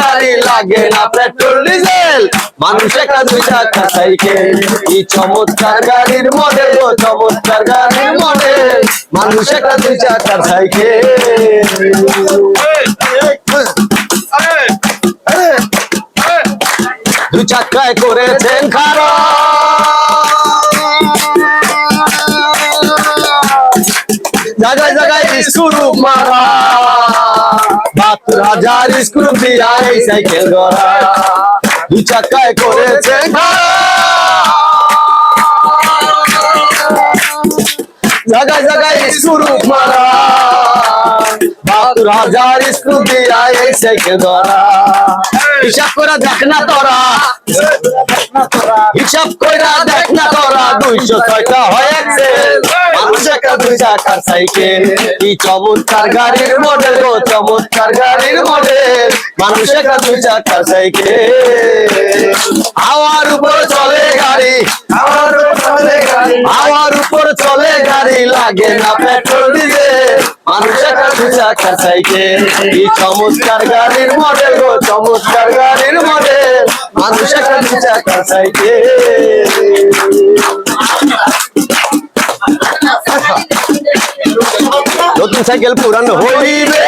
গাড়ি লাগে না পেট্রোল ডিজেল। মানুষ একটা দুই সাইকেল চমৎকার গাড়ির মডেল ও চমৎকার গাড়ির মডেল মানুষ একটা দুই চাকার সাইকেল দুই চাকায় করেছেন খারাপ। হাজার স্ক্রু দিয়া সাইকেল গড়া দুই চাকায় করেছে জায়গায় জায়গায় স্ক্রু মারা। স্ক্রু সাইকেল হিসাব করে দেখ না তোরা। হিসাব কইরা দেখ না তোরা, দুইশো ছয়টা হয়েছে। মানুষ দুই চাকার সাইকেল। কি চমৎকার গাড়ির মডেল চমৎকার গাড়ির মডেল মানুষ দুই চাকার সাইকেল। হাওয়ার উপর চলে গাড়ি। হাওয়ার উপর চলে গাড়ি। হাওয়ার উপর চলে গাড়ি লাগে না পেট্রোল ডিজেল। মানুষ একটা দুই চাকার সাইকেল। কি চমৎকার গাড়ির মডেল গো চমৎকার গাড়ির মডেল মানুষ একটা দুই চাকার সাইকেল। নতুন সাইকেল পুরানো হইবে।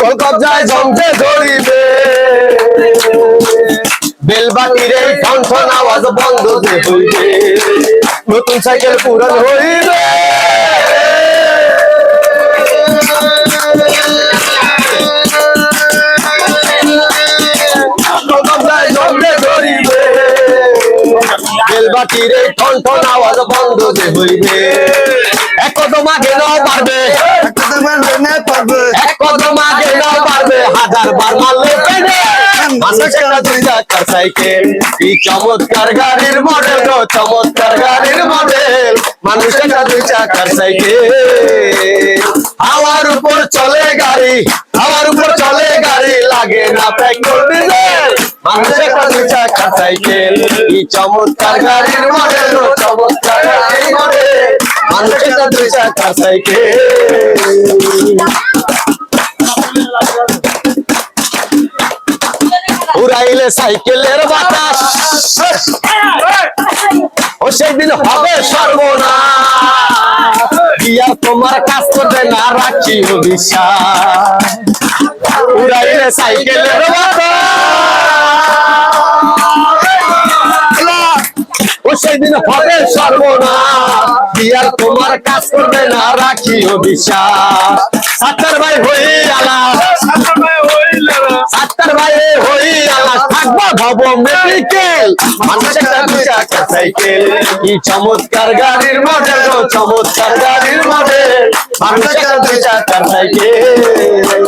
কলকাতায় জমতে ধরিবে। বেলবাটির এই আওয়াজ বন্ধ হইবে। নতুন সাইকেল পুরান হইবে। এই ফনফন আওয়াজ বন্ধ যে হইবে। এক কদম আগে নাও পারবে এক কদম আগে নাও পারবে হাজার বার মারলে পেনে সাইকেল। কি চমৎকার গাড়ির মডেল চমৎকার গাড়ির মডেল মানুষ একটা দুই চাকার সাইকেল। হাওয়ার উপর চলে গাড়ি হাওয়ার উপর চলে লাগে না চাকার সাইকেল চমৎকার গাড়ির মডেল চমৎকার গাড়ির মডেল চাকার সাইকেল উড়াইলে সাইকেলের বাতাস। ও সেদিন হবে সর্বনাশ। দিয়া তোমার কাজ করবে না রাখি বিশ্বাস। সাইকেলের সেদিন হবে সর্বনাশ। দিয়ার তোমার কাজ করবে না রাখি ও বিশ্বাস। সাত্তার ভাই হই আলা সাত্তার ভাই হই আলা থাকব ভব মেডিকেল সাইকেল কি চমৎকার গাড়ির মডেল চমৎকার গাড়ির মডেল। মানুষ একটা দুই চাকার সাইকেল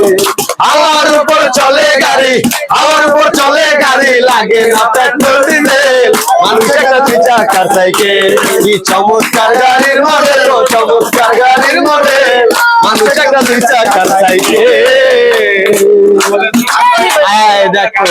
হাওয়ার উপর চলে গাড়ি লাগে না পেট্রোল ডিজেল মানুষ একটা দুই চাকার সাইকেল কি চমৎকার গাড়ির মডেল ও চমৎকার গাড়ির মডেল মানুষ একটা দুই চাকার সাইকেল দেখো।